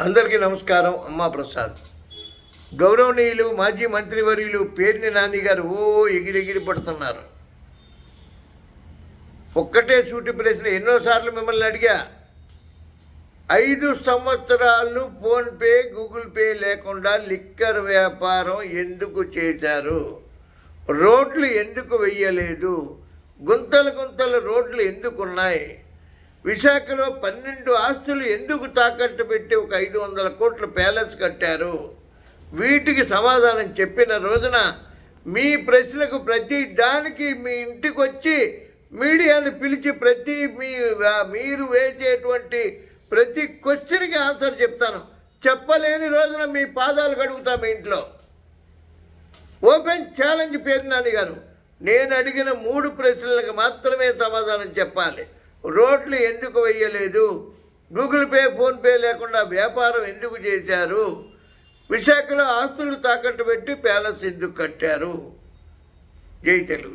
అందరికీ నమస్కారం అమ్మా ప్రసాద్. గౌరవనీయులు మాజీ మంత్రివర్యులు పేర్ని నాని గారు ఓ ఎగిరెగిరి పడుతున్నారు. ఒక్కటే సూటి ప్రశ్న ఎన్నోసార్లు మిమ్మల్ని అడిగా. ఐదు సంవత్సరాలు ఫోన్పే గూగుల్ పే లేకుండా లిక్కర్ వ్యాపారం ఎందుకు చేశారు? రోడ్లు ఎందుకు వెయ్యలేదు? గుంతలు గుంతలు రోడ్లు ఎందుకు ఉన్నాయి విశాఖలో పన్నెండు ఆస్తులు ఎందుకు తాకట్టు పెట్టి ఒక ఐదు వందల కోట్ల ప్యాలెస్ కట్టారు? వీటికి సమాధానం చెప్పిన రోజున మీ ప్రశ్నకు ప్రతి దానికి మీ ఇంటికి వచ్చి మీడియాను పిలిచి ప్రతి మీ మీరు వేసేటువంటి ప్రతి క్వశ్చన్కి ఆన్సర్ చెప్తాను. చెప్పలేని రోజున మీ పాదాలు కడుగుతా మీ ఇంట్లో. ఓపెన్ ఛాలెంజ్ పేరు నాని గారు నేను అడిగిన మూడు ప్రశ్నలకు మాత్రమే సమాధానం చెప్పాలి. రోడ్లు ఎందుకు వేయలేదు? గూగుల్ పే ఫోన్పే లేకుండా వ్యాపారం ఎందుకు చేశారు? విశాఖలో ఆస్తులు తాకట్టు పెట్టి ప్యాలెస్ ఎందుకు కట్టారు? జై తెలుగు.